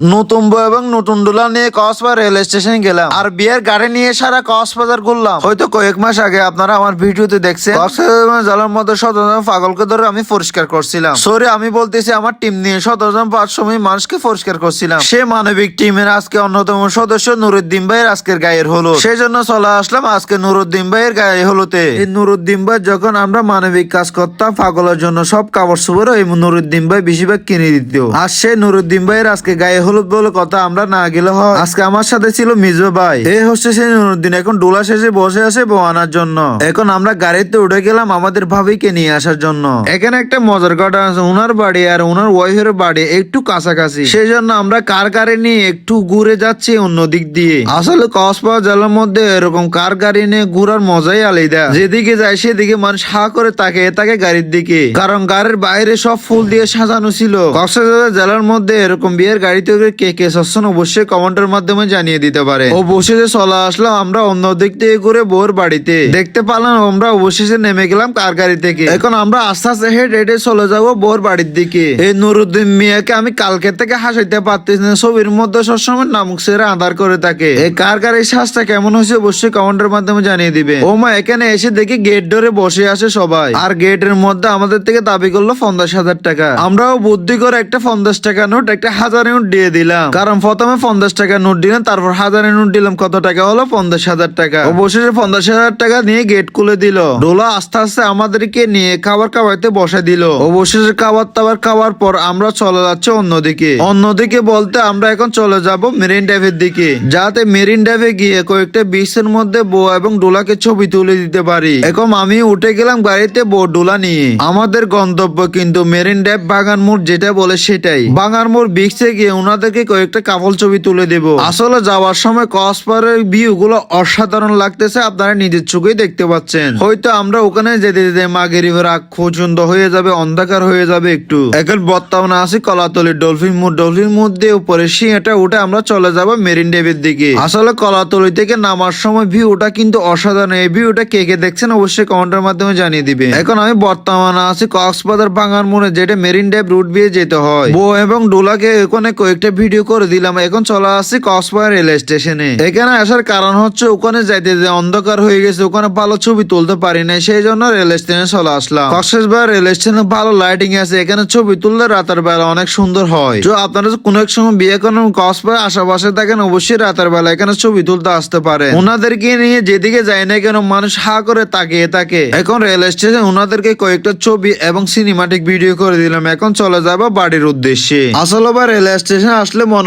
নতুন বউ এবং নতুন ডোলা নিয়ে কক্সবাজার রেল স্টেশন গেলাম। আর বিয়ের গাড়ি নিয়ে সারা কক্সবাজার ঘুরলাম। হয়তো কয়েক মাস আগে আপনারা আমার ভিডিওতে দেখছেন জলের মধ্যে শতজন পাগলকে ধরে আমি পরিষ্কার করছিলাম। সরি, আমি বলতেছি আমার টিম নিয়ে শতজন পাঁচ সময় মানুষকে পরিষ্কার করছিলাম। সে মানবিক টিমের আজকে অন্যতম সদস্য নুরুদ্দিন ভাইয়ের আজকের গায়ের হলো সেই জন্য চলে আসলাম আজকে নুরুদ্দিন ভাইয়ের গায়ে হলোতে নুরুদ্দিন ভাই যখন আমরা মানবিক কাজ করতাম, পাগলের জন্য সব কাপড় চোপড় এই নুরুদ্দিন ভাই বেশিরভাগ কিনে দিত। আর সে নুরুদ্দিন ভাইয়ের আজকে গায়ে হলুদ বলে কথা আমরা না গেলে হয়। আজকে আমার সাথে ছিল মিজো ভাই। এই হচ্ছে সেই নুরুদ্দিন। এখন ডোলা শেষে বসে আছে বউ আনার জন্য। এখন আমরা গাড়িতে উঠে গেলাম আমাদের ভাবিকে নিয়ে আসার জন্য। এখানে একটা মজার ঘটনা আছে। ওনার বাড়ি আর ওনার ওয়াইফের বাড়ি একটু কাছাকাছি। সেই জন্য আমরা কার গাড়ি নিয়ে একটু ঘুরে যাচ্ছি অন্য দিক দিয়ে। আসলে কক্সবাজার জেলার মধ্যে এরকম কার গাড়ি নিয়ে ঘুরার মজাই আলাদা। যেদিকে যায় সেদিকে মানুষ হা করে তাকে তাকে গাড়ির দিকে। কারণ গাড়ির বাইরে সব ফুল দিয়ে সাজানো ছিল। কক্সবাজার জেলার মধ্যে এরকম বিয়ের গাড়িতে করে কে কে সচ্ছন অবশ্যই কমেন্টের মাধ্যমে জানিয়ে দিতে পারে। অবশেষে চলে আসলাম আমরা অন্য দিক থেকে ঘুরে বোর বাড়িতে। দেখতে পেলাম আমরা অবশেষে নেমে গেলাম কার গাড়ি থেকে? এখন আমরা আস্তে আস্তে হেড হেডে চলে যাব বোর বাড়ির দিকে। এই নুরুদ্দিন মিয়াকে আমি কালকে থেকে হাসাইতে পারতেছি না, ছবির মধ্যে সবসময় নামুক সেরে আধার করে থাকে। এই কার গাড়ির শ্বাসটা কেমন হয়েছে অবশ্যই কমেন্টের মাধ্যমে জানিয়ে দিবে। ও মা, এখানে এসে দেখি গেট ধরে বসে আছে সবাই। আর গেটের মধ্যে আমাদের থেকে দাবি করল পঞ্চাশ হাজার টাকা। আমরাও বুদ্ধি করে একটা পঞ্চাশ টাকা নোট, একটা হাজার নোট দিয়ে দিলাম। কারণ প্রথমে পঞ্চাশ টাকা নোট দিলাম, তারপর হাজার নোট দিলাম, কত টাকা হলো? পঞ্চাশ হাজার টাকা। অবশেষে পঞ্চাশ হাজার টাকা নিয়ে গেট খুলে দিল। ডোলা আস্তে আস্তে আমাদেরকে নিয়ে খাবার খাওয়াইতে বসে দিল। অবশেষে খাবার টাবার খাওয়ার পর আমরা চলে যাচ্ছি অন্যদিকে। অন্যদিকে বলতে আমরা এখন চলে যাব মেরিন ড্রাইভের দিকে। যাতে মেরিন ড্রাইভে গিয়ে কয়েকটা বিচের মধ্যে বউ এবং ডোলাকে ছবি তুলে দিতে পারি। এখন আমি উঠে গেলাম গাড়িতে বউ ডোলা নিয়ে। আমাদের গন্তব্য কিন্তু মেরিন ড্রাইভ বাগান মোড় যেটা বলে সেটাই। বাগান মোড় বিচে গিয়ে ওনাদেরকে কয়েকটা কাপল ছবি তুলে দেব। আসলে যাওয়ার সময় কসপারের ভিউ গুলো অসাধারণ লাগতেছে, আপনারা নিজের চোখেই দেখতে পাচ্ছেন। হয়তো আমরা ওখানে যেতে যেতে মাগেরিভের আগ পর্যন্ত হয়ে যাবে, অন্ধকার হয়ে যাবে একটু। এখন বর্তমানে আছি কলাতলি ডলফিন মোড়। ডলফিন মোড় দিয়ে উপরে সিঁটা উঠে আমরা চলে যাব মেরিন ড্রাইভের দিকে। আসলে কলাতলি থেকে নামার সময় ভিউটা কিন্তু অসাধারণ। এই ভিউটা কে কে দেখছেন অবশ্যই কমেন্টের মাধ্যমে জানিয়ে দিবে এখন আমি বর্তমানে আছি কক্সবাজার ভাঙার মোড়ে, যেটা মেরিন ড্রাইভ রুট দিয়ে যেতে হয়। বউ এবং ডোলাকে ওখানে কয়েকটা ভিডিও করে দিলাম, এখন চলে আসছি কক্সবাজার রেল স্টেশনে। এখানে আসার কারণ হচ্ছে ওখানে যাইতে যেতে অন্ধকার হয়ে গেছে, ওখানে ভালো ছবি তুলতে পারি না সেই জন্য রেল স্টেশনে চলে আসলাম। কক্সবাজার রেল স্টেশনে ভালো লাইটিং আছে, এখানে ছবি তুললে রাতের বেলা অনেক সুন্দর হয়। তো আপনারা কোনো এক সময় বিয়ে করেন কক্সবাজার আশেপাশে থাকেন, অবশ্যই রাতের বেলা এখানে ছবি তুলতে আসতে পারে ওনাদেরকে নিয়ে যেদিকে যায় না কেন, মানুষ হা করে তাকিয়ে থাকে। এখন রেল স্টেশন ওনাদেরকে কয়েকটা ছবি এবং সিনেমাটিক ভিডিও করে দিলাম, এখন চলে যাব বাড়ির উদ্দেশ্যে। আসলে বা রেল স্টেশন আসলে মনে